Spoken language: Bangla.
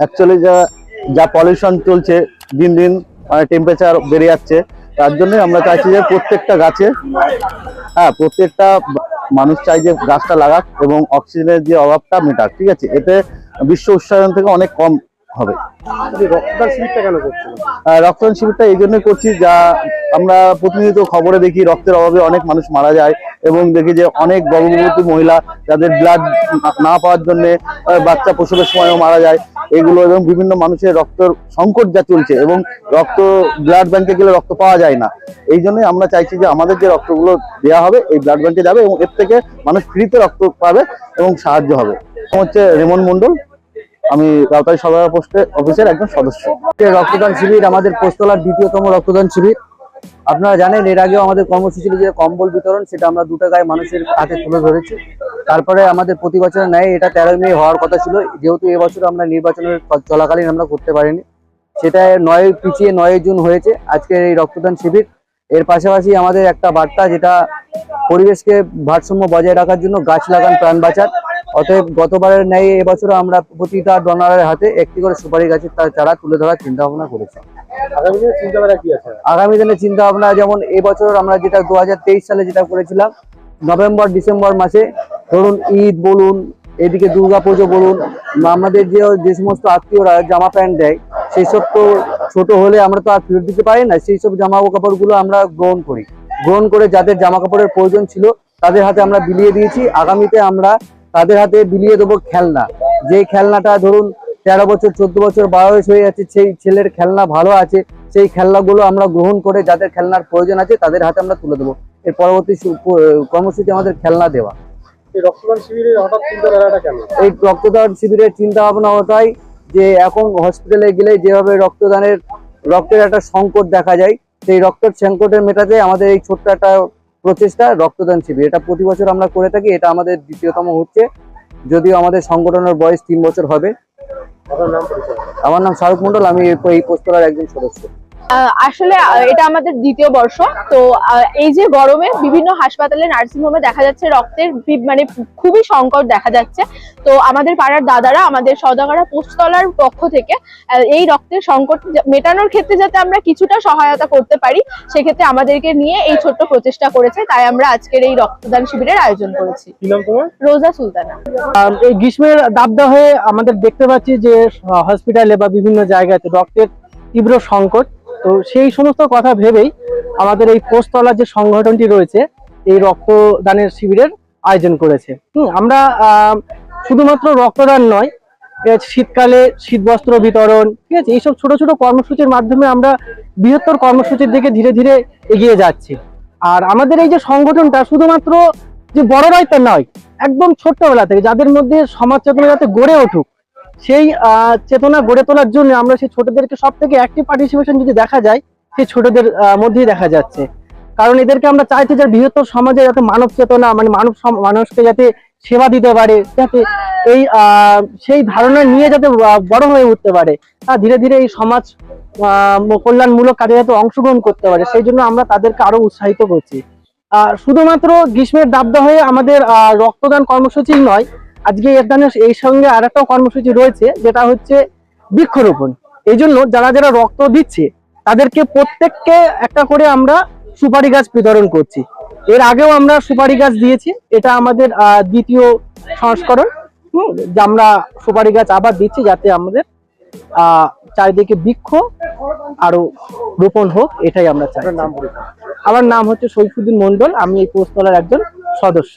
অ্যাকচুয়ালি যা যা পলিউশন চলছে দিন দিন টেম্পারেচার বেড়ে যাচ্ছে তার জন্য আমরা চাইছি যে প্রত্যেকটা গাছে হ্যাঁ প্রত্যেকটা মানুষ চাই যে গাছটা লাগাক এবং অক্সিজেনের যে অভাবটা মেটাক ঠিক আছে? এতে বিশ্ব উষ্ণায়ন থেকে অনেক কম হবে। রক্তদান শিবিরটা কেন রক্তদান শিবিরটা এই জন্য করছি যা আমরা প্রতিনিয়ত খবরে দেখি রক্তের অভাবে অনেক মানুষ মারা যায় এবং দেখি যে অনেক গর্ভবতী মহিলা যাদের ব্লাড না পাওয়ার জন্য বাচ্চা প্রসবের সময়ও মারা যায়। এগুলো এবং বিভিন্ন মানুষের রক্তের সংকট যা চলছে এবং রক্ত ব্লাড ব্যাংকে গেলে রক্ত পাওয়া যায় না। এই জন্যই আমরা চাইছি যে আমাদের যে রক্তগুলো দেওয়া হবে, এই ব্লাড ব্যাংকে যাবে এবং এর থেকে মানুষ ফ্রিতে রক্ত পাবে এবং সাহায্য হবে। হচ্ছে রেমন মন্ডল আমি রাউতারি সদর পোস্টে অফিসের একজন সদস্য। রক্তদান শিবির আমাদের পোস্তলার দ্বিতীয়তম রক্তদান শিবির। আপনারা জানেন, এর আগেও আমাদের কর্মসূচি যে কম্বল বিতরণ, সেটা আমরা দু গায়ে মানুষের হাতে তুলে ধরেছি। তারপরে আমাদের প্রতি বছরের ন্যায় এটা তেরোই মে হওয়ার কথা ছিল। যেহেতু এবছর আমরা নির্বাচনের চলাকালীন আমরা করতে পারিনি। সেটা নয় পিছিয়ে নয় জুন হয়েছে। আজকের এই রক্তদান শিবির। এর পাশাপাশি আমাদের একটা বার্তা যেটা পরিবেশকে ভারসাম্য বজায় রাখার জন্য গাছ লাগান প্রাণ বাঁচান। অতএব গতবারের ন্যায় এবছরও আমরা প্রতিটা ডোনারের হাতে একটি করে সুপারি গাছের তার চারা তুলে ধরার চিন্তা ভাবনা করেছি দিনে আগামী দিনে চিন্তা ভাবনা যেমন এবছর আমরা যেটা দু হাজার তেইশ সালে যেটা করেছিলাম নভেম্বর ডিসেম্বর মাসে ধরুন ঈদ বলুন, এদিকে দুর্গা পুজো বলুন আমাদের যে যে সমস্ত আত্মীয়রা জামা প্যান্ট দেয়, সেই সব তো ছোট হলে আমরা তো আর ফেরত দিতে পারি না, সেই সব জামা কাপড়গুলো আমরা গ্রহণ করি। গ্রহণ করে যাদের জামা কাপড়ের প্রয়োজন ছিল, তাদের হাতে আমরা বিলিয়ে দিয়েছি, আগামীতে আমরা তাদের হাতে বিলিয়ে দেবো খেলনা। যে খেলনাটা ধরুন তেরো বছর, চোদ্দ বছর বয়স হয়ে যাচ্ছে সেই ছেলের খেলনা ভালো আছে, সেই খেলনাগুলো আমরা গ্রহণ করে যাদের খেলনার প্রয়োজন আছে, তাদের হাতে আমরা তুলে দেবো। এর পরবর্তী কর্মসূচি আমাদের খেলনা দেওয়া। রক্তদান শিবিরের হঠাৎ চিন্তাধারাটা কেন? এই রক্তদান শিবিরের চিন্তা ভাবনা ওটাই যে এখন হসপিটালে গেলে যেভাবে রক্তদানের রক্তের একটা সংকট দেখা যায় সেই রক্তের সংকটের মেটাতে আমাদের এই ছোট্ট একটা প্রচেষ্টা রক্তদান শিবির। এটা প্রতি বছর আমরা করে থাকি এটা আমাদের দ্বিতীয়তম হচ্ছে। যদিও আমাদের সংগঠনের বয়স তিন বছর হবে। আমার নাম শাহরুখ মন্ডল আমি এই- পোস্তলার একজন সদস্য। আসলে এটা আমাদের দ্বিতীয় বর্ষ। তো আহ, এই যে গরমে বিভিন্ন হাসপাতালে নার্সিং হোমে দেখা যাচ্ছে রক্তের মানে খুবই সংকট দেখা যাচ্ছে। তো আমাদের পাড়ার দাদারা আমাদের সদাগরা পোস্টতলার পক্ষ থেকে আহ, এই রক্তের সংকট মেটানোর ক্ষেত্রে যাতে আমরা কিছুটা সহায়তা করতে পারি সেক্ষেত্রে আমাদেরকে নিয়ে এই ছোট্ট প্রচেষ্টা করেছে। তাই আমরা আজকের এই রক্তদান শিবিরের আয়োজন করেছি। রোজা সুলতানা। আহ, এই গ্রীষ্মের দাবদাহে আমাদের দেখতে পাচ্ছি যে হসপিটালে বা বিভিন্ন জায়গাতে রক্তের তীব্র সংকট। তো সেই সমস্ত কথা ভেবেই আমাদের এই পোস্তলা যে সংগঠনটি রয়েছে এই রক্তদানের শিবিরের আয়োজন করেছে। হুম, আমরা শুধুমাত্র রক্তদান নয় শীতকালে শীতবস্ত্র বিতরণ ঠিক আছে এইসব ছোট ছোট কর্মসূচির মাধ্যমে আমরা বৃহত্তর কর্মসূচির দিকে ধীরে ধীরে এগিয়ে যাচ্ছি। আর আমাদের এই যে সংগঠনটা শুধুমাত্র যে বড়রাই তা নয় একদম ছোট্টবেলা থেকে যাদের মধ্যে সমাজ চেতনা যাতে গড়ে উঠুক সেই চেতনা গড়ে তোলার জন্য আমরা সেই ছোটদেরকে সব থেকে অ্যাক্টিভ পার্টিসিপেশন যদি দেখা যায়, সেই ছোটদের মধ্যেই দেখা যাচ্ছে। কারণ এদেরকে আমরা চাইছি যে বৃহত্তর সমাজে যাতে মানব চেতনা মানে মানব মানুষকে যাতে সেবা দিতে পারে, যাতে এই সেই ধারণা নিয়ে যাতে বড় হয়ে উঠতে পারে। তা ধীরে ধীরে এই সমাজ কল্যাণমূলক কাজে যাতে অংশগ্রহণ করতে পারে, সেই জন্য আমরা তাদেরকে আরও উৎসাহিত করছি। শুধুমাত্র গ্রীষ্মের দাবদাহে আমাদের রক্তদান কর্মসূচি নয় আজকে এর দানে এই সঙ্গে আর একটা কর্মসূচি রয়েছে যেটা হচ্ছে বৃক্ষরোপণ। এই জন্য যারা যারা রক্ত দিচ্ছে তাদেরকে প্রত্যেককে একটা করে আমরা সুপারি গাছ বিতরণ করছি। এর আগেও আমরা সুপারি গাছ দিয়েছি এটা আমাদের দ্বিতীয় সংস্করণ। হুম যে আমরা সুপারি গাছ আবার দিচ্ছি যাতে আমাদের আহ চারিদিকে বৃক্ষ আরও রোপণ হোক এটাই আমরা চাই। আমার নাম হচ্ছে সৈফুদ্দিন মন্ডল আমি এই পোস্তলার একজন সদস্য।